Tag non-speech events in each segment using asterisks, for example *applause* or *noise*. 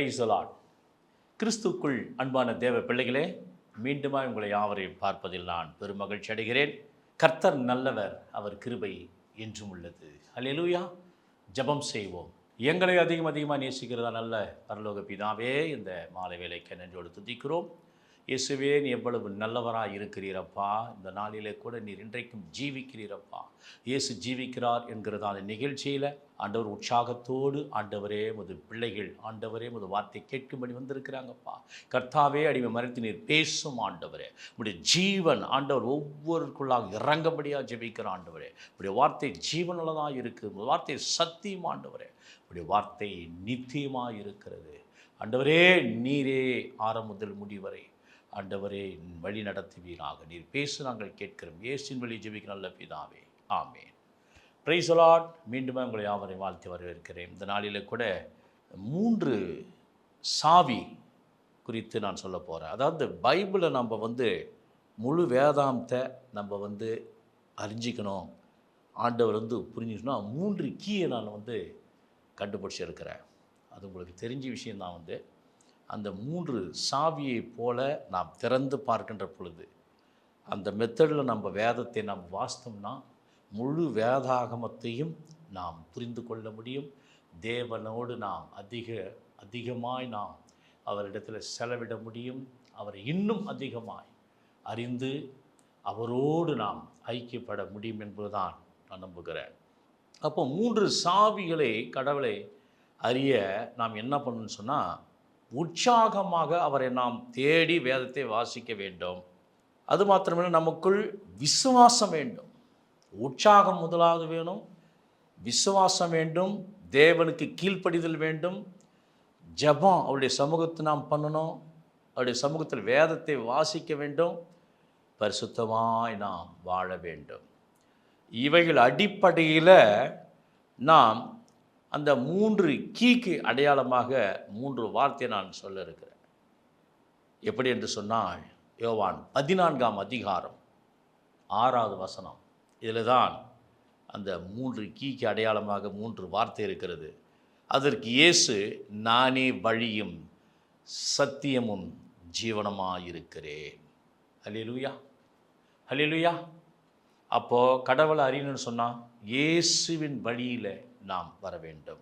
பிரைசலாட் கிறிஸ்துக்குள் அன்பான தேவ பிள்ளைகளே மீண்டுமா உங்களை யாவரையும் பார்ப்பதில் நான் பெருமகிழ்ச்சி அடைகிறேன். கர்த்தர் நல்லவர் அவர் கிருபை என்றும் உள்ளது. அல்லேலூயா ஜெபம் செய்வோம். எங்களை அதிகம் அதிகமாக நேசிக்கிறதா நல்ல பரலோக பிதாவே இந்த மாலை வேலைக்கு நன்றோடு துதிக்கிறோம். இயேசுவே நீ எவ்வளவு நல்லவராக இருக்கிறீரப்பா. இந்த நாளிலே கூட நீர் இன்றைக்கும் ஜீவிக்கிறீரப்பா. இயேசு ஜீவிக்கிறார் என்கிறதான நிகழ்ச்சியில் ஆண்டவர் உற்சாகத்தோடு ஆண்டவரே முது பிள்ளைகள் ஆண்டவரே முது வார்த்தை கேட்கும்படி வந்திருக்கிறாங்கப்பா. கர்த்தாவே அடிமை மரத்தி நீர் பேசும் ஆண்டவரே. உடைய ஜீவன் ஆண்டவர் ஒவ்வொருக்குள்ளாக இறங்கபடியாக ஜெபிக்கிற ஆண்டவரே. உடைய வார்த்தை ஜீவனுள்ளதாக இருக்குது வார்த்தை சத்தியம் ஆண்டவரே. உடைய வார்த்தை நித்தியமாக இருக்கிறது. ஆண்டவரே நீரே ஆரம்ப முதல் முடிவரை ஆண்டவரே வழி நடத்துவீராக. நீர் பேசு நாங்கள் கேட்கிறோம். இயேசின் வழி ஜெபிக்க நல்ல பிதாவே. ஆமே பிரைஸ் அலாட் மீண்டும் உங்களை யாவரை வாழ்த்தி வரவேற்கிறேன். இந்த நாளில் கூட மூன்று சாவி குறித்து நான் சொல்ல போகிறேன் அதாவது பைபிளை நம்ம வந்து முழு வேதாந்தத்தை நம்ம வந்து அறிஞ்சிக்கணும். ஆண்டவர் வந்து புரிஞ்சுக்கணும். மூன்று கீயை நான் வந்து கண்டுபிடிச்சிருக்கிறேன். அது உங்களுக்கு தெரிஞ்ச விஷயந்தான் வந்து. அந்த மூன்று சாவியைப் போல நாம் திறந்து பார்க்கின்ற பொழுது அந்த மெத்தடில் நம்ம வேதத்தை நாம் வாசித்தோம்னா முழு வேதாகமத்தையும் நாம் புரிந்து கொள்ள முடியும். தேவனோடு நாம் அதிக அதிகமாய் நாம் அவரிடத்தில் செலவிட முடியும். அவரை இன்னும் அதிகமாய் அறிந்து அவரோடு நாம் ஐக்கியப்பட முடியும் என்பதுதான் நான் நம்புகிறேன். அப்போ மூன்று சாவிகளை கடவுளை அறிய நாம் என்ன பண்ணணும்னு சொன்னால் உற்சாகமாக அவரை நாம் தேடி வேதத்தை வாசிக்க வேண்டும். அது மாத்திரமில்லை நமக்குள் விசுவாசம் வேண்டும். உற்சாகம் முதலாவது வேணும். விசுவாசம் வேண்டும். தேவனுக்கு கீழ்ப்படிதல் வேண்டும். ஜெபம் அவருடைய சமூகத்தை நாம் பண்ணணும். அவருடைய சமூகத்தில் வேதத்தை வாசிக்க வேண்டும். பரிசுத்தமாய் நாம் வாழ வேண்டும். இவைகள் அடிப்படையில் நாம் அந்த மூன்று கீக்கு அடையாளமாக மூன்று வார்த்தையை நான் சொல்ல இருக்கிறேன். எப்படி என்று சொன்னால் யோவான் பதினான்காம் அதிகாரம் ஆறாவது வசனம். இதில் தான் அந்த மூன்று கீக்கு அடையாளமாக மூன்று வார்த்தை இருக்கிறது. அதற்கு இயேசு நானே வழியும் சத்தியமும் ஜீவனமாயிருக்கிறேன். ஹலிலுயா ஹலிலுயா அப்போது கடவுளை அறியணும்னு சொன்னால் இயேசுவின் வழியில் நாம் வர வேண்டும்.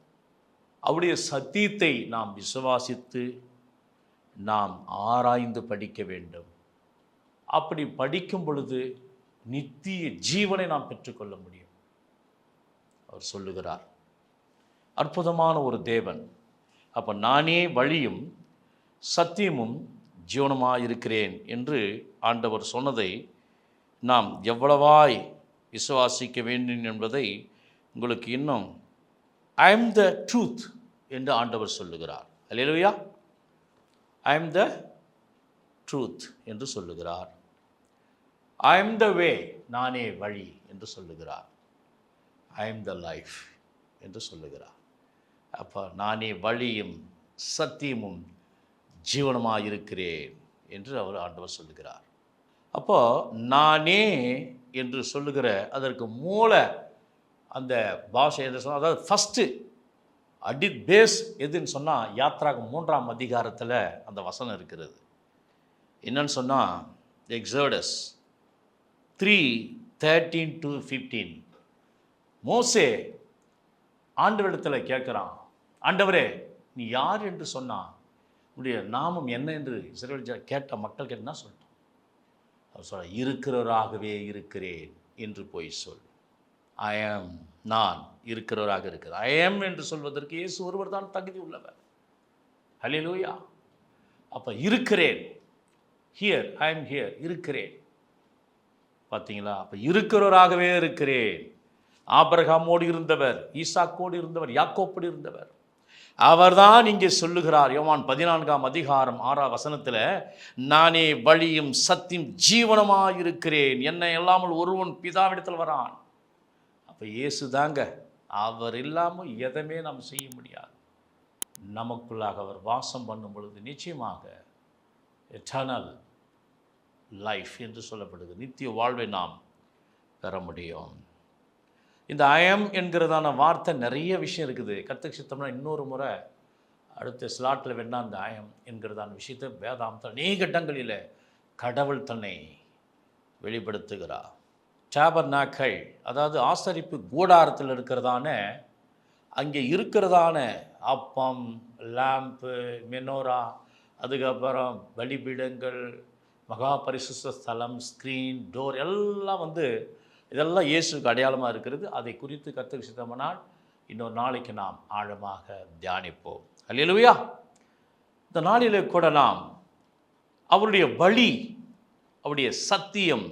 அவருடைய சத்தியத்தை நாம் விசுவாசித்து நாம் ஆராய்ந்து படிக்க வேண்டும். அப்படி படிக்கும் பொழுது நித்திய ஜீவனை நாம் பெற்றுக்கொள்ள முடியும். அவர் சொல்லுகிறார் அற்புதமான ஒரு தேவன். அப்போ நானே வழியும் சத்தியமும் ஜீவனமாக இருக்கிறேன் என்று ஆண்டவர் சொன்னதை நாம் எவ்வளவாய் விசுவாசிக்க வேண்டும் என்பதை உங்களுக்கு இன்னும் ஐ எம் த ட்ரூத் என்று ஆண்டவர் சொல்லுகிறார். அல்லையா ஐ எம் த ட்ரூத் என்று சொல்லுகிறார். ஐ எம் த வே நானே வழி என்று சொல்லுகிறார். ஐ எம் த லைஃப் என்று சொல்லுகிறார். அப்போ நானே வழியும் சத்தியமும் ஜீவனமாக இருக்கிறேன் என்று அவர் ஆண்டவர் சொல்லுகிறார். அப்போ நானே என்று சொல்லுகிற அதற்கு மூல அந்த பாஷை எது சொன்னால் அதாவது ஃபஸ்ட்டு அடி பேஸ் எதுன்னு சொன்னால் யாத்ராக்கு மூன்றாம் அதிகாரத்தில் அந்த வசனம் இருக்கிறது. என்னன்னு சொன்னால் Exodus three thirteen to fifteen மோசே ஆண்டவரிடத்தில் கேட்குறான் ஆண்டவரே நீ யார் என்று சொன்னான்? உடைய நாமம் என்ன என்று இஸ்ரேல் கேட்ட மக்கள் என்ன சொல்லிட்டான்? அவர் சொல்ல இருக்கிறவராகவே இருக்கிறேன் என்று போய் சொல். ஐ ஆம் நான் இருக்கிறவராக இருக்கிறேன். ஐ ஆம் என்று சொல்வதற்கு இயேசு ஒருவர் தான் தகுதி உள்ளவர். ஹலிலூயா அப்போ இருக்கிறேன். ஹியர் ஐ ஆம் ஹியர் இருக்கிறேன். பார்த்தீங்களா அப்போ இருக்கிறவராகவே இருக்கிறேன். ஆபரகாமோடு இருந்தவர் ஈசாக்கோடு இருந்தவர் யாக்கோப்போடு இருந்தவர். அவர்தான் இங்கே சொல்லுகிறார் யோவான் பதினான்காம் அதிகாரம் ஆறாம் வசனத்தில் நானே வழியும் சத்தியம் ஜீவனமாக இருக்கிறேன். என்னை இல்லாமல் ஒருவன் பிதாவிடத்தில் வரான். அப்போ இயேசு தாங்க அவர் இல்லாமல் எதுவுமே நாம் செய்ய முடியாது. நமக்குள்ளாக அவர் வாசம் பண்ணும் பொழுது நிச்சயமாக எட்டர்னல் லைஃப் என்று சொல்லப்படுது. நித்திய வாழ்வை நாம் பெற முடியும். இந்த அயம் என்கிறதான வார்த்தை நிறைய விஷயம் இருக்குது. கற்றுக்கு சித்தம்னா இன்னொரு முறை அடுத்த ஸ்லாட்டில் வேணா அந்த ஆயம் என்கிறதான விஷயத்தை வேதாந்தம் அநேக இடங்களில் கடவுள் தன்னை வெளிப்படுத்துகிறார். சாபர் நாக்கள் அதாவது ஆசரிப்பு கூடாரத்தில் இருக்கிறதான அங்கே இருக்கிறதான அப்பம் லேம்ப்பு மெனோரா அதுக்கப்புறம் பலிபீடங்கள் மகா பரிசுத்த ஸ்தலம் ஸ்க்ரீன் டோர் எல்லாம் வந்து இதெல்லாம் இயேசுக்கு அடையாளமாக இருக்கிறது. அதை குறித்து கற்றுக்க சித்தமானால் இன்னொரு நாளைக்கு நாம் ஆழமாக தியானிப்போம். அல்லையிலுவையா இந்த நாளிலே கூட நாம் அவருடைய வழி அவருடைய சத்தியம்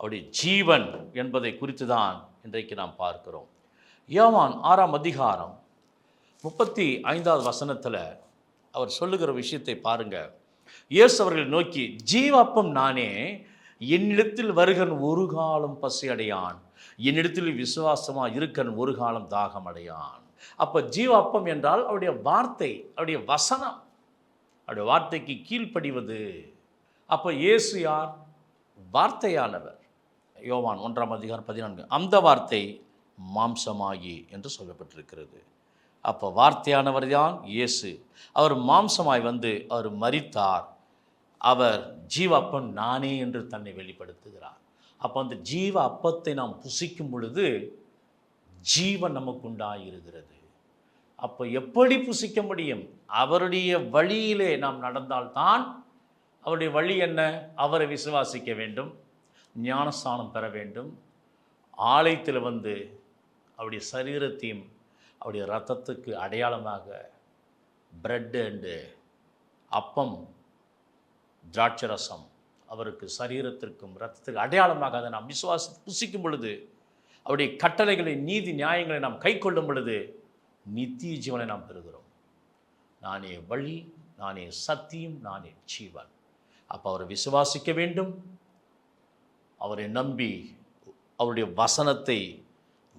அவருடைய ஜீவன் என்பதை குறித்து தான் இன்றைக்கு நாம் பார்க்கிறோம். யோவான் ஆறாம் அதிகாரம் முப்பத்தி ஐந்தாவது வசனத்தில் அவர் சொல்லுகிற விஷயத்தை பாருங்கள் இயேசு அவர்களை நோக்கி ஜீவாப்பம் நானே என்னிடத்தில் வருகன் ஒரு காலம் பசி அடையான் என்னிடத்தில் விசுவாசமாக இருக்கன் ஒரு காலம் தாகம் அடையான் அப்போ ஜீவாப்பம் என்றால் அவருடைய வார்த்தை அவருடைய வசனம். அவருடைய வார்த்தைக்கு கீழ்ப்படிவது. அப்போ இயேசு யார்? வார்த்தையானவர். யோவான் ஒன்றாம் அதிகாரம் பதினான்கு. அந்த வார்த்தை மாம்சமாகி என்று சொல்லப்பட்டிருக்கிறது. அப்போ வார்த்தையானவர் தான் இயேசு. அவர் மாம்சமாய் வந்து அவர் மறித்தார் அவர் ஜீவ அப்பம் நானே என்று தன்னை வெளிப்படுத்துகிறார். அப்போ அந்த ஜீவ அப்பத்தை நாம் புசிக்கும் பொழுது ஜீவன் நமக்கு உண்டாயிருக்கிறது அப்போ எப்படி புசிக்க முடியும்? அவருடைய வழியிலே நாம் நடந்தால்தான் அவருடைய வழி என்ன? அவரை விசுவாசிக்க வேண்டும். ஞானஸ்தானம் பெற வேண்டும். ஆலயத்தில் வந்து அவருடைய சரீரத்தையும் அவருடைய ரத்தத்துக்கு அடையாளமாக பிரெட் அண்டு அப்பம் திராட்சை ரசம் அவருக்கு சரீரத்திற்கும் ரத்தத்திற்கு அடையாளமாக அதை நாம் விசுவாசி புசிக்கும் பொழுது அவருடைய கட்டளைகளை நீதி நியாயங்களை நாம் கை கொள்ளும் பொழுது நித்திய ஜீவனை நாம் பெறுகிறோம். நானே வழி நானே சத்தியம் நானே ஜீவன். அப்போ அவரை விசுவாசிக்க வேண்டும். அவரை நம்பி அவருடைய வசனத்தை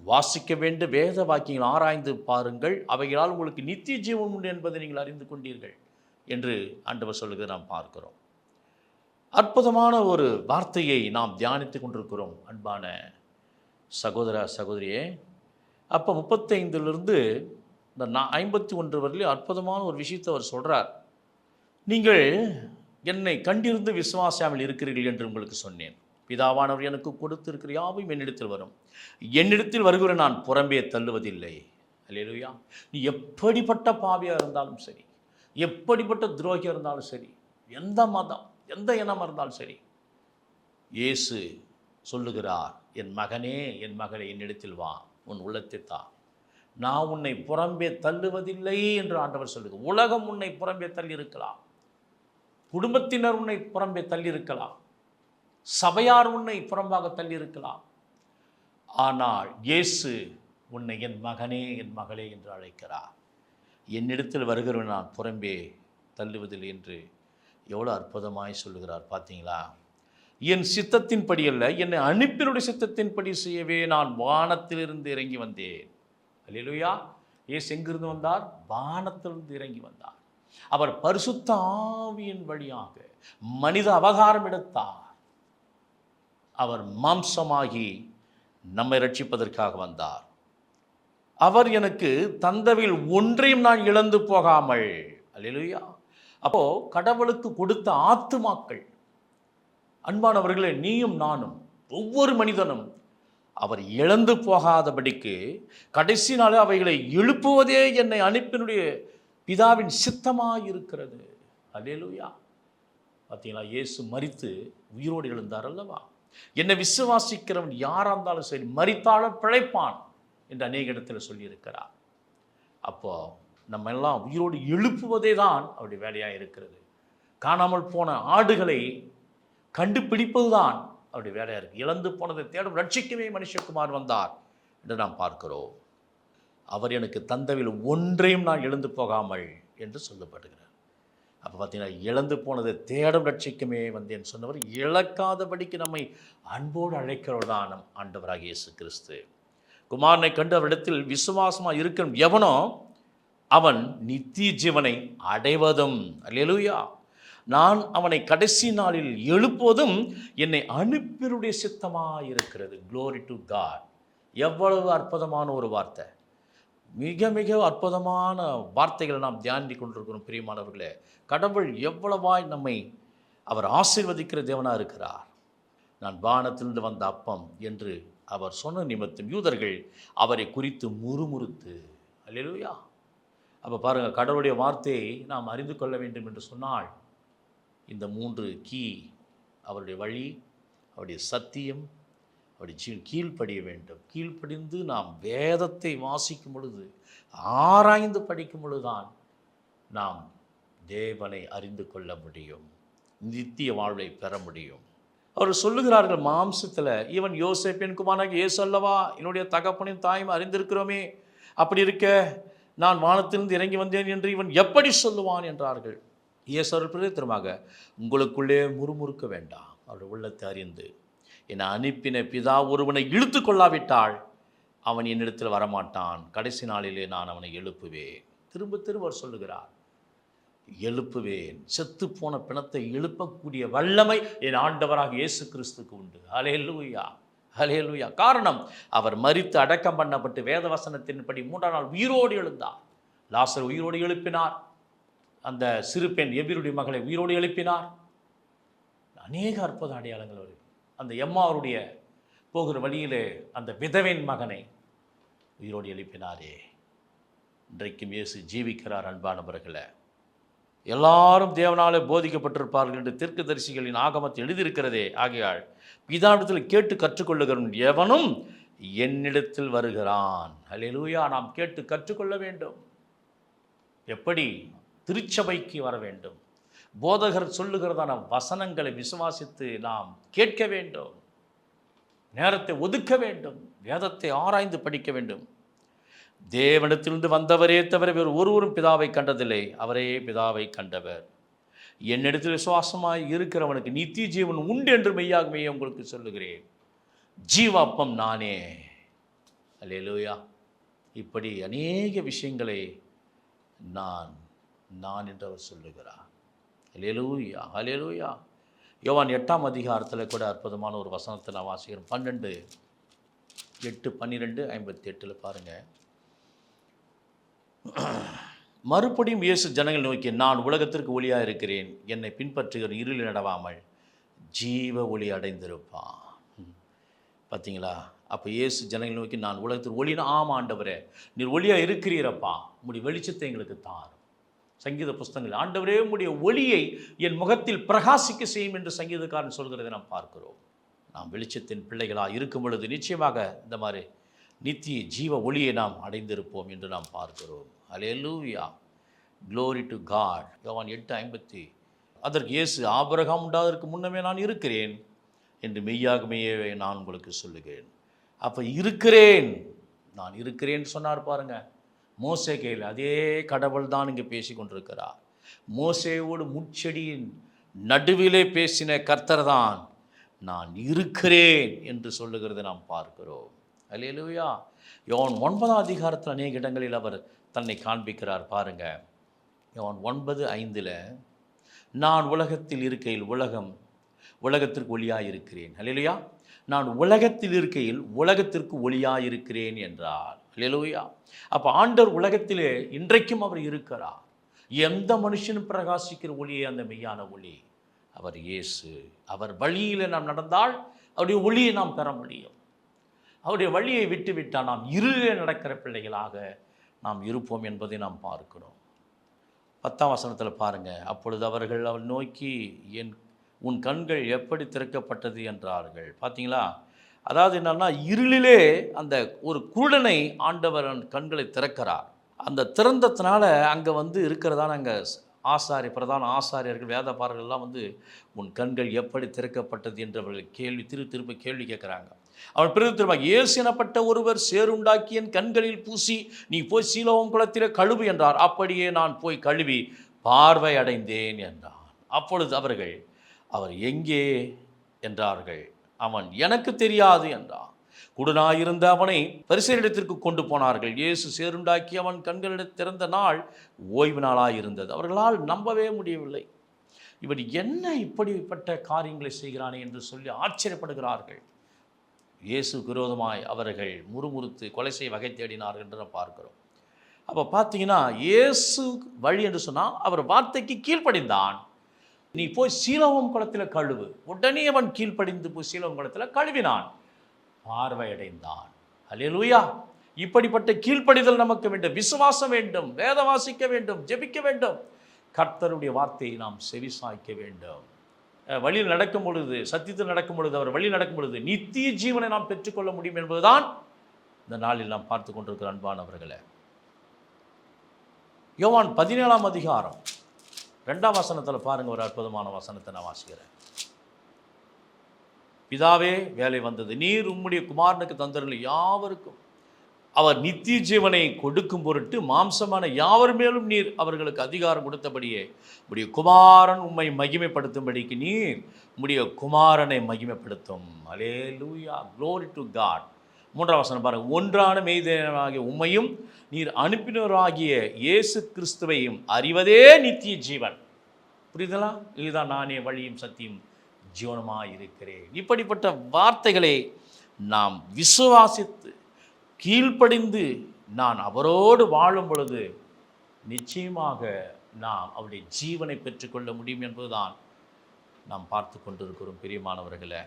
வாசிக்க வேண்டும். வேத வாக்கியங்கள் ஆராய்ந்து பாருங்கள். அவைகளால் உங்களுக்கு நித்திய ஜீவன் உண்டு என்பதை நீங்கள் அறிந்து கொண்டீர்கள் என்று ஆண்டவர் சொல்லுகிறதை நாம் பார்க்கிறோம். அற்புதமான ஒரு வார்த்தையை நாம் தியானித்து கொண்டிருக்கிறோம் அன்பான சகோதர சகோதரியே. அப்போ முப்பத்தைந்திலிருந்து இந்த நான் ஐம்பத்தி ஒன்று வரையிலும் அற்புதமான ஒரு விஷயத்தை அவர் சொல்கிறார் நீங்கள் என்னை கண்டிருந்து விசுவாசாமல் இருக்கிறீர்கள் என்று உங்களுக்கு சொன்னேன். பிதாவானவர் எனக்கு கொடுத்திருக்கிற யாவும் என்னிடத்தில் வரும். என்னிடத்தில் வருகிற நான் புறம்பே தள்ளுவதில்லை. அல்லையா நீ எப்படிப்பட்ட பாவியாக இருந்தாலும் சரி எப்படிப்பட்ட துரோகியாக இருந்தாலும் சரி எந்த மதம் எந்த இனமாக இருந்தாலும் சரி. இயேசு சொல்லுகிறார் என் மகனே என் மகளை என்னிடத்தில் வா உன் உள்ளத்தை தா. நான் உன்னை புறம்பே தள்ளுவதில்லை என்று ஆண்டவர் சொல்லுங்க உலகம் உன்னை புறம்பே தள்ளி இருக்கலாம் குடும்பத்தினர் உன்னை புறம்பே தள்ளி இருக்கலாம் சபையார் உன்னை புறம்பாக தள்ளி இருக்கலாம் ஆனால் இயேசு உன்னை என் மகனே என் மகளே என்று அழைக்கிறார். என்னிடத்தில் வருகிறவன் நான் புறம்பே தள்ளுவதில்லை என்று எவ்வளோ அற்புதமாய் சொல்லுகிறார் பார்த்தீங்களா? என் சித்தத்தின்படி அல்ல என்னை அனுப்பினுடைய சித்தத்தின்படி செய்யவே நான் வானத்திலிருந்து இறங்கி வந்தேன். அல்லேலூயா. இயேசு எங்கிருந்து வந்தார்? வானத்திலிருந்து இறங்கி வந்தார். அவர் பரிசுத்த ஆவியின் வழியாக மனித அவகாரம் எடுத்தார். அவர் மாம்சமாகி நம்மை ரட்சிப்பதற்காக வந்தார். அவர் எனக்கு தந்தவில் ஒன்றையும் நான் இழந்து போகாமல் அல்லேலூயா. அப்போ கடவுளுக்கு கொடுத்த ஆத்துமாக்கள். அன்பானவர்களே நீயும் நானும் ஒவ்வொரு மனிதனும் அவர் இழந்து போகாதபடிக்கு கடைசி நாள் அவைகளை எழுப்புவதே என்னை அனுப்பினுடைய பிதாவின் சித்தமாக இருக்கிறது அலேலுயா பார்த்தீங்களா? இயேசு மரித்து உயிரோடு எழுந்தார் அல்லவா? என்னை விசுவாசிக்கிறவன் யாராக இருந்தாலும் சரி மறித்தாலும் பிழைப்பான் என்று அநேக இடத்துல சொல்லியிருக்கிறார். அப்போ நம்ம எல்லாம் உயிரோடு எழுப்புவதே தான் அவருடைய வேலையாக இருக்கிறது. காணாமல் போன ஆடுகளை கண்டுபிடிப்பது தான் அவருடைய வேலையாக இருக்குது இழந்து போனதை தேடும் ரட்சிக்கவே மனுஷகுமார் வந்தார் என்று நாம் பார்க்கிறோம். அவர் எனக்கு தந்தவில் ஒன்றையும் நான் எழுந்து போகாமல் என்று சொல்லப்படுகிறார். அப்போ பார்த்தீங்கன்னா இழந்து போனதை தேடும் ரட்சிக்குமே வந்தேன் சொன்னவர் இழக்காதபடிக்கு நம்மை அன்போடு அழைக்கிறவர் தான் நம் ஆண்டவராக இயேசு கிறிஸ்து. குமாரனை கண்டு அவரிடத்தில் விசுவாசமாக இருக்கணும். எவனோ அவன் நித்திய ஜீவனை அடைவதும். அல்லேலூயா. நான் அவனை கடைசி நாளில் எழுப்புவதும் என்னை அனுப்பினுடைய சித்தமாக இருக்கிறது க்ளோரி டு காட் எவ்வளவு அற்புதமான ஒரு வார்த்தை. மிக மிக அற்புதமான வார்த்தைகளை நாம் தியானித்து கொண்டிருக்கிறோம் பிரியமானவர்களே. கடவுள் எவ்வளவாய் நம்மை அவர் ஆசீர்வதிக்கிற தேவனாக இருக்கிறார். நான் வானத்திலிருந்து வந்த அப்பம் என்று அவர் சொன்ன நிமித்தம் யூதர்கள் அவரை குறித்து முறுமுறுத்து. அல்லேலூயா. அப்போ பாருங்கள் கடவுளுடைய வார்த்தையை நாம் அறிந்து கொள்ள வேண்டும் என்று சொன்னால் இந்த மூன்று கீ அவருடைய வழி அவருடைய சத்தியம் அவருடைய ஜீவன் கீழ்ப்படிய வேண்டும். கீழ்ப்படிந்து நாம் வேதத்தை வாசிக்கும் பொழுது ஆராய்ந்து படிக்கும் பொழுதுதான் நாம் தேவனை அறிந்து கொள்ள முடியும். நித்திய வாழ்வை பெற முடியும். அவர் சொல்லுகிறார்கள் மாம்சத்தில் இவன் யோசேப்பின் குமாரனாக ஏசல்லவா அல்லவா? என்னுடைய தகப்பனின் தாயும் அறிந்திருக்கிறோமே. அப்படி இருக்க நான் வானத்திலிருந்து இறங்கி வந்தேன் என்று இவன் எப்படி சொல்லுவான் என்றார்கள். இயேசர் பிரதித்திரமாக உங்களுக்குள்ளே முறுமுறுக்க வேண்டாம் அவருடைய உள்ளத்தை அறிந்து என்னை அனுப்பின பிதா ஒருவனை இழுத்து கொள்ளாவிட்டால் அவன் என்னிடத்தில் வரமாட்டான். கடைசி நாளிலே நான் அவனை எழுப்புவேன். திரும்ப திரும்ப அவர் சொல்லுகிறார் எழுப்புவேன். செத்து போன பிணத்தை எழுப்பக்கூடிய வல்லமை என் ஆண்டவராக இயேசு கிறிஸ்துக்கு உண்டு. ஹலேலூயா ஹலேலுயா காரணம் அவர் மறித்து அடக்கம் பண்ணப்பட்டு வேதவசனத்தின்படி மூன்றாம் நாள் உயிரோடு எழுந்தார். லாசர் உயிரோடு எழுப்பினார். அந்த சிறு பெண் எபிருடைய மகளை உயிரோடு எழுப்பினார். அநேக அற்புத அடையாளங்கள் வரும் அந்த எம்மாவருடைய போகிற வழியிலே அந்த விதவின் மகனை உயிரோடு எழுப்பினாரே. இன்றைக்கும் இயேசு ஜீவிக்கிறார் அன்பானவர்களை. எல்லாரும் தேவனாலே போதிக்கப்பட்டிருப்பார்கள் என்று தீர்க்கதரிசிகளின் ஆகமத்தில் எழுதியிருக்கிறதே. ஆகையால் பிதாவிடத்தில் கேட்டு கற்றுக்கொள்ளுகிறவன் எவனும் என்னிடத்தில் வருகிறான். அல்லேலூயா நாம் கேட்டு கற்றுக்கொள்ள வேண்டும். எப்படி? திருச்சபைக்கு வர வேண்டும். போதகர் சொல்லுகிறதான வசனங்களை விசுவாசித்து நாம் கேட்க வேண்டும். நேரத்தை ஒதுக்க வேண்டும். வேதத்தை ஆராய்ந்து படிக்க வேண்டும். தேவனத்திலிருந்து வந்தவரே தவிர வேறு ஒருவரும் பிதாவை கண்டதில்லை. அவரே பிதாவை கண்டவர். என்னிடத்தில் விசுவாசமாக இருக்கிறவனுக்கு நித்திய ஜீவன் உண்டு என்று மெய்யாக மெய்ய உங்களுக்கு சொல்லுகிறேன். ஜீவாப்பம் நானே. அல்லேலூயா. இப்படி அநேக விஷயங்களை நான் நான் என்று அவர் சொல்லுகிறார். அலேலூயா அலேலூயா யோவான் எட்டாம் அதிகாரத்தில் கூட அற்புதமான ஒரு வசனத்தை நான் வாசிக்கிறேன். பன்னெண்டு எட்டு பன்னிரெண்டு ஐம்பத்தி எட்டில் பாருங்கள் *clears throat* மறுபடியும் இயேசு ஜனங்கள் நோக்கி நான் உலகத்திற்கு ஒளியாக இருக்கிறேன். என்னை பின்பற்றுகிற இருளில் நடவாமல் ஜீவ ஒளி அடைந்திருப்பான். பார்த்தீங்களா அப்போ இயேசு ஜனங்கள் நோக்கி நான் உலகத்தில் ஒளினா ஆமாம் ஆண்டவரே நீர் ஒளியாக இருக்கிறீரப்பா. உங்களுடைய வெளிச்சத்தை எங்களுக்கு தாரும். சங்கீத புஸ்தங்கள் ஆண்டவரே உங்களுடைய ஒளியை என் முகத்தில் பிரகாசிக்க செய்யும் என்று சங்கீதக்காரன் சொல்கிறதை நாம் பார்க்கிறோம். நாம் வெளிச்சத்தின் பிள்ளைகளாக இருக்கும் பொழுது நிச்சயமாக இந்த மாதிரி நித்திய ஜீவ ஒளியை நாம் அடைந்திருப்போம் என்று நாம் பார்க்கிறோம். அலேலூயா க்ளோரி டு காட் யோவான் எட்டு ஐம்பத்தி அதற்கு இயேசு ஆபரகம் உண்டாவதற்கு முன்னமே நான் இருக்கிறேன் என்று மெய்யாகவே நான் உங்களுக்கு சொல்லுகிறேன். அப்போ இருக்கிறேன் நான் இருக்கிறேன் சொன்னார் பாருங்க. மோசே கையில் அதே கடவுள் தான் இங்கே பேசி கொண்டிருக்கிறார். மோசேவோடு முட்செடியின் நடுவிலே பேசின கர்த்தர் தான் நான் இருக்கிறேன் என்று சொல்லுகிறதை நாம் பார்க்கிறோம். அல்லேலூயா யோன் ஒன்பதாம் அதிகாரத்தில் அநேக இடங்களில் அவர் தன்னை காண்பிக்கிறார் பாருங்க. யோன் ஒன்பது ஐந்தில் நான் உலகத்தில் இருக்கையில் உலகம் உலகத்திற்கு ஒளியாக இருக்கிறேன் அல்லேலூயா நான் உலகத்தில் இருக்கையில் உலகத்திற்கு ஒளியாக இருக்கிறேன் என்றார். அல்லேலூயா அப்போ ஆண்டவர் உலகத்திலே இன்றைக்கும் அவர் இருக்கிறார். எந்த மனுஷனும் பிரகாசிக்கிற ஒளியே அந்த மெய்யான ஒளி. அவர் இயேசு. அவர் வழியில் நாம் நடந்தால் அவருடைய ஒளியை நாம் பெற முடியும். அவருடைய வழியை விட்டுவிட்டால் நாம் இருளே நடக்கிற பிள்ளைகளாக நாம் இருப்போம் என்பதை நாம் பார்க்கிறோம். பத்தாம் வசனத்தில் பாருங்கள் அப்பொழுது அவர்கள் அவள் நோக்கி என் உன் கண்கள் எப்படி திறக்கப்பட்டது? என்றார்கள். பார்த்தீங்களா அதாவது என்னன்னா இருளிலே அந்த ஒரு குருடனை ஆண்டவர் கண்களை திறக்கிறார். அந்த திறந்ததுனால அங்கே வந்து இருக்கிறதான அங்கே ஆசாரி பிரதான ஆசாரியர்கள் வேதப்பாரர்கள்லாம் வந்து உன் கண்கள் எப்படி திறக்கப்பட்டது? என்று அவர்கள் கேள்வி திரு திரும்ப கேள்வி கேட்குறாங்க. அவன் பிறகு திரும்ப இயேசு எனப்பட்ட ஒருவர் சேருண்டாக்கி என் கண்களில் பூசி நீ போய் சீலோகம் குளத்திலே கழுவு என்றார். அப்படியே நான் போய் கழுவி பார்வை அடைந்தேன் என்றான். அப்பொழுது அவர்கள் அவர் எங்கே? என்றார்கள். அவன் எனக்கு தெரியாது என்றான். குடனாயிருந்த அவனை பரிசரிடத்திற்கு கொண்டு போனார்கள். இயேசு சேருண்டாக்கி அவன் கண்களிடம் திறந்த நாள் ஓய்வு நாளாக இருந்தது அவர்களால் நம்பவே முடியவில்லை. இவன் என்ன இப்படிப்பட்ட காரியங்களை செய்கிறானே? என்று சொல்லி ஆச்சரியப்படுகிறார்கள். இயேசு விரோதமாய் அவர்கள் முறுமுறுத்து கொலை செய்ய வகை தேடினார்கள் என்று நாம் பார்க்கிறோம். அப்போ பார்த்தீங்கன்னா இயேசு வழி என்று சொன்னால் அவர் வார்த்தைக்கு கீழ்ப்படிந்தான். நீ போய் சீலவம் குளத்தில் கழுவு. உடனே அவன் கீழ்ப்படிந்து போய் சீலவம் குளத்தில் கழுவினான். பார்வையடைந்தான். அலையலூயா இப்படிப்பட்ட கீழ்ப்படிதல் நமக்கு வேண்டும். விசுவாசம் வேண்டும். வேத வாசிக்க வேண்டும். ஜெபிக்க வேண்டும். கர்த்தருடைய வார்த்தையை நாம் செவிசாய்க்க வேண்டும். வழியில் நடக்கும் பொழுது சத்தியத்தில் நடக்கும் பொழுது அவர் வழி நடக்கும் பொழுது நித்திய ஜீவனை நாம் பெற்றுக்கொள்ள முடியும் என்பதுதான் இந்த நாளில் நாம் பார்த்து கொண்டிருக்கிற அன்பானவர்களை யோவான் பதினேழாம் அதிகாரம் ரெண்டாம் வசனத்தில் பாருங்க ஒரு அற்புதமான வசனத்தை நான் வாசிக்கிறேன். பிதாவே வேலை வந்தது. நீர் உம்முடைய குமாரனுக்கு தந்தர்கள் யாவருக்கும் அவர் நித்திய ஜீவனை கொடுக்கும் பொருட்டு மாம்சமான யாவர் மேலும் நீர் அவர்களுக்கு அதிகாரம் கொடுத்தபடியே உடைய குமாரன் உம்மை மகிமைப்படுத்தும்படிக்கு நீர் உடைய குமாரனை மகிமைப்படுத்தும். அலே லூயா க்ளோரி டு காட் மூன்றாம் வசனம் பாருங்கள் ஒன்றான மெய்தேனாகிய உம்மையும் நீர் அனுப்பினராகிய இயேசு கிறிஸ்துவையும் அறிவதே நித்திய ஜீவன். புரியுதலா இதுதான் நானே வழியும் சத்தியும் ஜீவனமாக இருக்கிறேன் இப்படிப்பட்ட வார்த்தைகளை நாம் விசுவாசித்து கீழ்ப்படிந்து நான் அவரோடு வாழும் பொழுது நிச்சயமாக நாம் அவருடைய ஜீவனை பெற்றுக்கொள்ள முடியும் என்பதுதான் நாம் பார்த்து கொண்டிருக்கிறோம் பிரியமானவர்களே.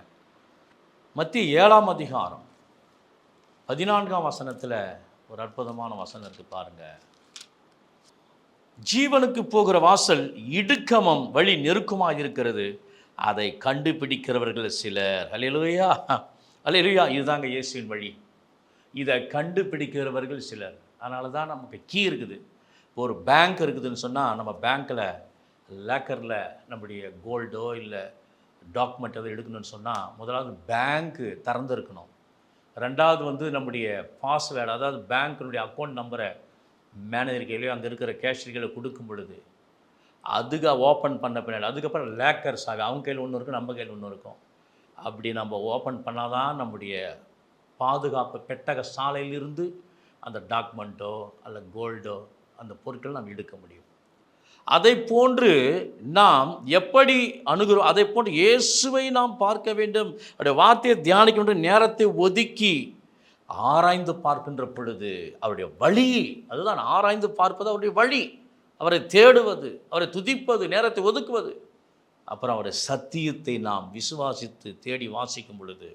மத்திய ஏழாம் அதிகாரம் பதினான்காம் வசனத்தில் ஒரு அற்புதமான வசனம் இருக்கு பாருங்க. ஜீவனுக்கு போகிற வாசல் இடுக்கமம் வழி நெருக்கமாக இருக்கிறது. அதை கண்டுபிடிக்கிறவர்கள் சிலர். அலையலுயா அலையலுயா இதுதாங்க இயேசுவின் வழி. இதை கண்டுபிடிக்கிறவர்கள் சிலர். அதனால தான் நமக்கு கீ இருக்குது. ஒரு பேங்க் இருக்குதுன்னு சொன்னால் நம்ம பேங்க்கில் லேக்கரில் நம்முடைய கோல்டோ இல்லை டாக்குமெண்ட் எதாவது எடுக்கணும்னு சொன்னால் முதலாவது பேங்க்கு திறந்துருக்கணும். ரெண்டாவது வந்து நம்முடைய பாஸ்வேர்டு அதாவது பேங்க்கினுடைய அக்கௌண்ட் நம்பரை மேனேஜர் கையிலையோ அங்கே இருக்கிற கேஷியர்களை கொடுக்கும் பொழுது அதுக்கு ஓப்பன் பண்ண பின்னாடி அதுக்கப்புறம் லேக்கர்ஸ் ஆகும் அவங்க கையில் ஒன்று இருக்கும் நம்ம கையில் ஒன்று இருக்கும். அப்படி நம்ம ஓப்பன் பண்ணால் தான் நம்முடைய பாதுகாப்பு பெட்டக சாலையிலிருந்து அந்த டாக்குமெண்ட்டோ அல்ல கோல்டோ அந்த பொருட்கள் நாம் எடுக்க முடியும். அதை போன்று நாம் எப்படி அணுகிறோம் அதை போன்று இயேசுவை நாம் பார்க்க வேண்டும். அவருடைய வார்த்தையை தியானிக்க வேண்டும். நேரத்தை ஒதுக்கி ஆராய்ந்து பார்க்கின்ற பொழுது அவருடைய வழி அதுதான் ஆராய்ந்து பார்ப்பது அவருடைய வழி. அவரை தேடுவது அவரை துதிப்பது நேரத்தை ஒதுக்குவது. அப்புறம் அவருடைய சத்தியத்தை நாம் விசுவாசித்து தேடி வாசிக்கும் பொழுது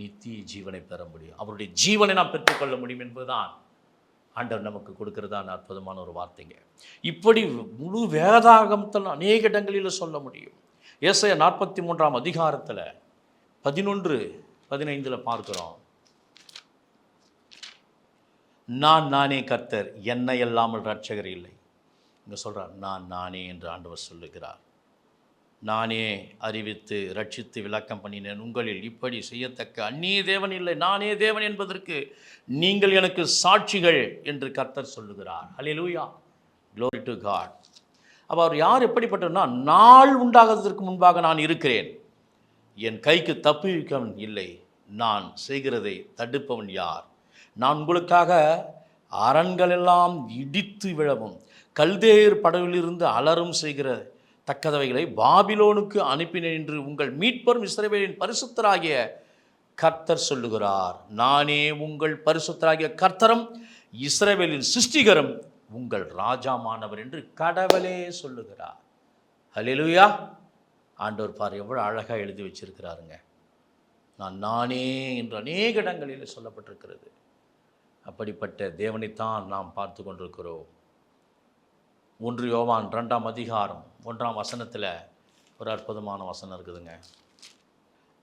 நித்திய ஜீவனை பெற முடியும். அவருடைய ஜீவனை நாம் பெற்றுக்கொள்ள முடியும் என்பதுதான் ஆண்டவர் நமக்கு கொடுக்கறதான் அற்புதமான ஒரு வார்த்தைங்க. இப்படி முழு வேதாகமத்தில் அநேக இடங்களில் சொல்ல முடியும். ஏசைய நாற்பத்தி மூன்றாம் அதிகாரத்தில் பதினொன்று பதினைந்தில் பார்க்கிறோம். நான் நானே கர்த்தர் என்னை அல்லாமல் ரட்சகர் இல்லை. இங்கே சொல்கிறார் நான் நானே என்று ஆண்டவர் சொல்லுகிறார். நானே அறிவித்து ரட்சித்து விளக்கம் பண்ணினேன். உங்களில் இப்படி செய்யத்தக்க அந்நிய தேவன் இல்லை. நானே தேவன் என்பதற்கு நீங்கள் எனக்கு சாட்சிகள் என்று கர்த்தர் சொல்லுகிறார். அலிலூயா க்ளோரி டு காட் அப்போ அவர் யார் எப்படிப்பட்டனா நாள் உண்டாகிறதற்கு முன்பாக நான் இருக்கிறேன். என் கைக்கு தப்புவிக்கவன் இல்லை. நான் செய்கிறதை தடுப்பவன் யார்? நான் உங்களுக்காக அரண்களெல்லாம் இடித்து விழவும் கல்தேயர் படவிலிருந்து அலரும் செய்கிற தக்கதவைகளை பாபிலோனுக்கு அனுப்பினேன் என்று உங்கள் மீட்பரும் இஸ்ரேவேலின் பரிசுத்தராகிய கர்த்தர் சொல்லுகிறார். நானே உங்கள் பரிசுத்தராகிய கர்த்தரும் இஸ்ரவேலின் சிருஷ்டிகரும் உங்கள் ராஜாமானவர் என்று கடவுளே சொல்லுகிறார். ஹலிலுயா ஆண்டவர் பார் எவ்வளோ அழகாக எழுதி வச்சிருக்கிறாருங்க. நான் நானே என்று அநேக இடங்களில் சொல்லப்பட்டிருக்கிறது. அப்படிப்பட்ட தேவனைத்தான் நாம் பார்த்து கொண்டிருக்கிறோம். ஒன்று யோவான் ரெண்டாம் அதிகாரம் ஒன்றாம் வசனத்தில் ஒரு அற்புதமான வசனம் இருக்குதுங்க.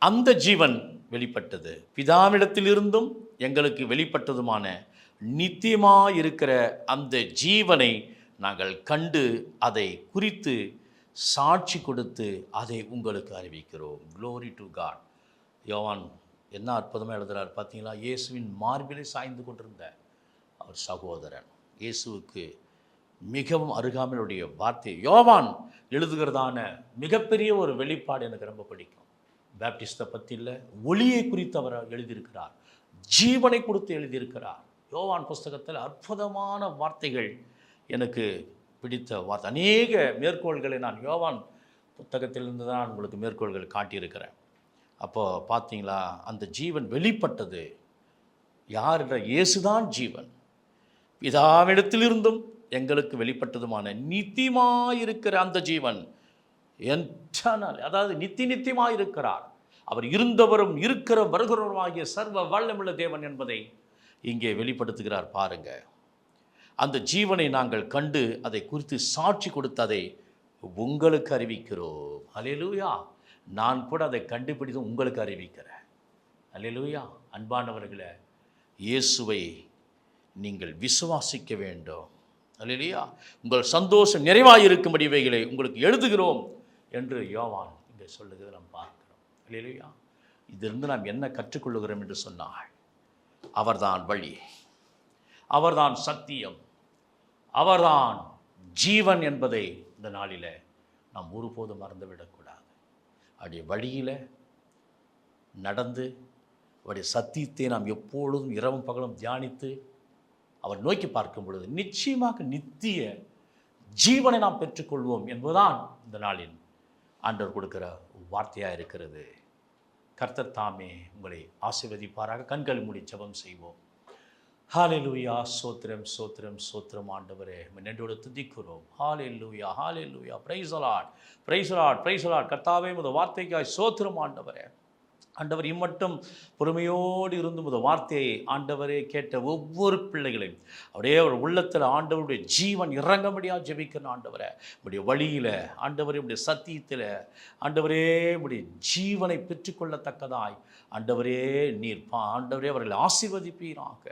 அந்த ஜீவன் வெளிப்பட்டது. பிதாவிடத்திலிருந்தும் எங்களுக்கு வெளிப்பட்டதுமான நித்தியமாக இருக்கிற அந்த ஜீவனை நாங்கள் கண்டு அதை குறித்து சாட்சி கொடுத்து அதை உங்களுக்கு அறிவிக்கிறோம். க்ளோரி டு காட் யோவான் என்ன அற்புதமாக எழுதுகிறார் பார்த்தீங்களா இயேசுவின் மார்பிலே சாய்ந்து கொண்டிருந்த அவர் சகோதரன். இயேசுவுக்கு மிகவும் அருகாமையுடைய வார்த்தை. யோவான் எழுதுகிறதான மிகப்பெரிய ஒரு வெளிப்பாடு எனக்கு ரொம்ப பிடிக்கும். பேப்டிஸ்டை பற்றி இல்லை ஒளியை குறித்து அவர் எழுதியிருக்கிறார். ஜீவனை கொடுத்து எழுதியிருக்கிறார். யோவான் புஸ்தகத்தில் அற்புதமான வார்த்தைகள் எனக்கு பிடித்த வார்த்தை. அநேக மேற்கோள்களை நான் யோவான் புத்தகத்திலிருந்து தான் உங்களுக்கு மேற்கோள்கள் காட்டியிருக்கிறேன். அப்போது பார்த்தீங்களா அந்த ஜீவன் வெளிப்பட்டது. யார் என்ற இயேசுதான் ஜீவன். பிதாவிடத்திலிருந்தும் எங்களுக்கு வெளிப்பட்டதுமான நித்தியமாயிருக்கிற அந்த ஜீவன் என்றால் அதாவது நித்தி நித்தியமாக இருக்கிறார் அவர் இருந்தவரும் இருக்கிற வருகிறவருமாகிய சர்வ வல்லமுள்ள தேவன் என்பதை இங்கே வெளிப்படுத்துகிறார் பாருங்க. அந்த ஜீவனை நாங்கள் கண்டு அதை குறித்து சாட்சி கொடுத்ததை உங்களுக்கு அறிவிக்கிறோம். அலையலூயா நான் கூட அதை கண்டுபிடித்து உங்களுக்கு அறிவிக்கிறேன். அலையலூயா அன்பானவர்களை இயேசுவை நீங்கள் விசுவாசிக்க வேண்டும். இல்லையா உங்கள் சந்தோஷம் நிறைவாக இருக்கும்படி இவைகளை உங்களுக்கு எழுதுகிறோம் என்று யோவான் இங்கே சொல்லுகிறது நாம் பார்க்கிறோம். இல்லையா இதிலிருந்து நாம் என்ன கற்றுக்கொள்ளுகிறோம் என்று சொன்னால் அவர்தான் வழி அவர்தான் சத்தியம் அவர்தான் ஜீவன் என்பதை இந்த நாளில் நாம் ஒருபோதும் மறந்துவிடக்கூடாது. அப்படி வழியில் நடந்து அவருடைய சத்தியத்தை நாம் எப்பொழுதும் இரவும் பகலும் தியானித்து அவர் நோக்கி பார்க்கும் பொழுது நிச்சயமாக நித்திய ஜீவனை நாம் பெற்றுக்கொள்வோம் என்பதுதான் இந்த நாளின் ஆண்டவர் கொடுக்கிற வார்த்தையாக இருக்கிறது. கர்த்தர் தாமே உங்களை ஆசிர்வதிப்பாராக. கண்கள் மூடி ஜபம் செய்வோம். ஹாலே லூயா சோத்திரம் சோத்திரம் சோத்திரம் ஆண்டவரே. நன்றோடு துதிக்கிறோம். Hallelujah praise the Lord praise the Lord praise the Lord கர்த்தாவே முத வார்த்தைக்காய் சோத்திரம் ஆண்டவரே. ஆண்டவர் இம்மட்டும் பொறுமையோடு இருந்தும் இந்த வார்த்தையை ஆண்டவரே கேட்ட ஒவ்வொரு பிள்ளைகளையும் அப்படியே அவர் உள்ளத்தில் ஆண்டவருடைய ஜீவன் இறங்கும்படியாக ஜெபிக்கணும் ஆண்டவரை. உடைய வழியில் ஆண்டவரே உடைய சத்தியத்தில் ஆண்டவரே உடைய ஜீவனை பெற்றுக்கொள்ளத்தக்கதாய். ஆண்டவரே நீர் பா ஆண்டவரே அவர்களை ஆசீர்வதிப்பீராக.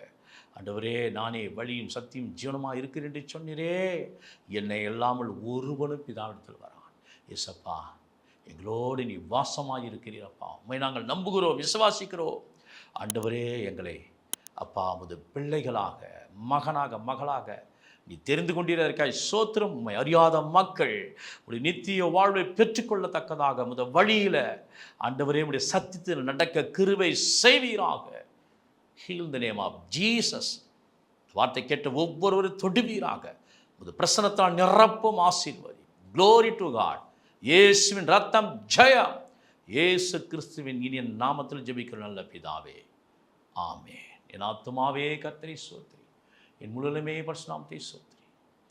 ஆண்டவரே நானே வழியும் சத்தியும் ஜீவனமாக இருக்கிறேன் என்று சொன்னீரே. என்னை இல்லாமல் ஒருவனும் பிதாவிடத்தில் வரான். எசப்பா எங்களோடு நீ வாசமாக இருக்கிறீரப்பா உண்மை நாங்கள் நம்புகிறோம் விசுவாசிக்கிறோம். ஆண்டவரே எங்களை அப்பா முது பிள்ளைகளாக மகனாக மகளாக நீ தெரிந்து கொண்டீர இருக்காய் சோத்திரம் உண்மை அறியாத மக்கள் உடைய நித்திய வாழ்வை பெற்றுக்கொள்ளத்தக்கதாக முத வழியில் ஆண்டவரே உடைய சத்தியத்தில் நடக்க கிருவை செய்வீராக. Heal the name of Jesus வார்த்தை கேட்ட ஒவ்வொருவரும் தொடுவீராக. முது பிரசனத்தால் நிரப்பும் ஆசீர்வதி. க்ளோரி டு காட் இயேசுவின் ரத்தம் ஜெயம். இயேசு கிறிஸ்துவின் இனிய நாமத்தில் ஜெபிக்கிற நல்ல பிதாவே. ஆமே என் ஆத்மாவே கத்திரி சோத்ரி. என் முழுலுமே பரசுநாமத்தை சோத்ரி.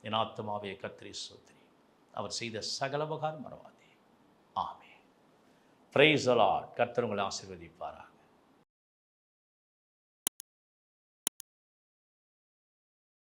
என் ஆத்மாவே கத்திரி சோத்ரி. அவர் செய்த சகல உபகாரம் மறவாதே. ஆமே பிரைஸ் அலாட் கர்த்தர் உங்களை ஆசீர்வதிப்பாரா